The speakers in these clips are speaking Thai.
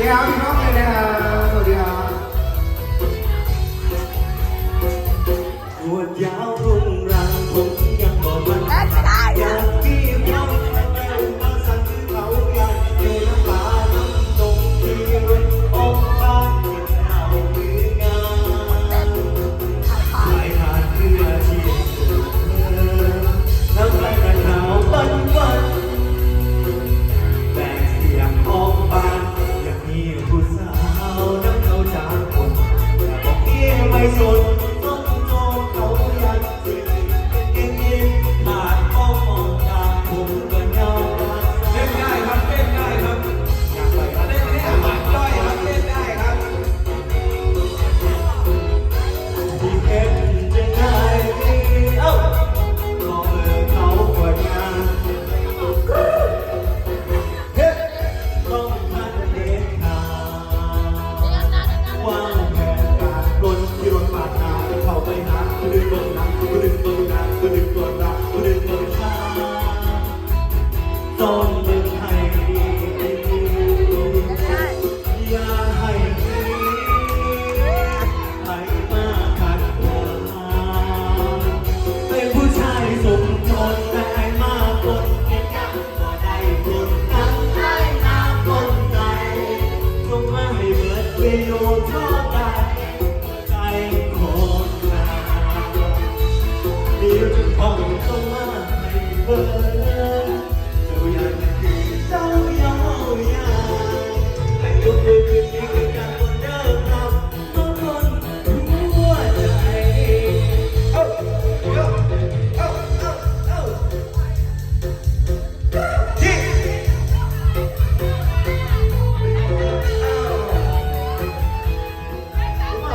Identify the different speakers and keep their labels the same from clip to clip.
Speaker 1: 你好，
Speaker 2: 你好，你好，你好
Speaker 1: Oh.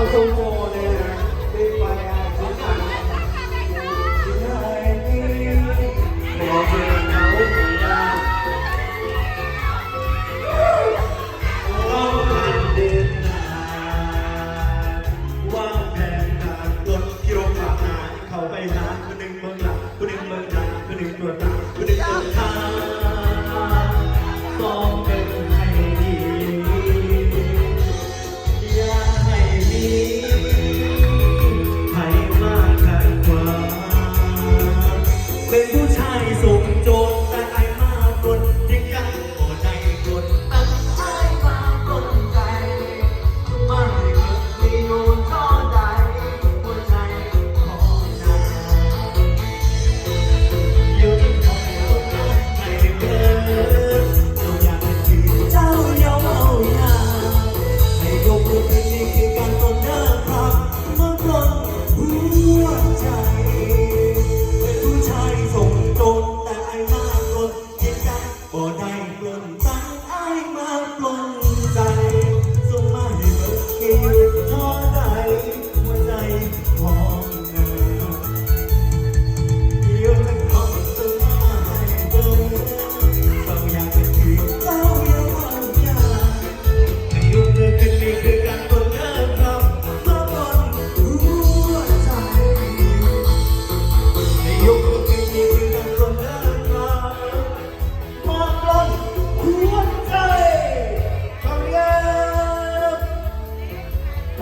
Speaker 1: โซโมเลย
Speaker 2: นะ
Speaker 1: ไที่ได้บอกเลยเขาอยากเราเป็เด็กนาวางแผนการลดกิโลกรัมหาเขาไปหาคนหนึ่งเมืองหลังคนหนึ่งเมืองหลังคนหนึ่งตัวตา ให้สุขจง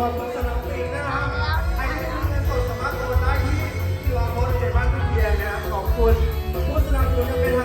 Speaker 2: อบคุณสำหรับเพลงนะครับให้ที่มีเงินสดสามารถโอนได้ที่ที่รอโพสต์ในบ้านพี่เพียนะครับขอบคุณผู้สนับสนุนจะเป็น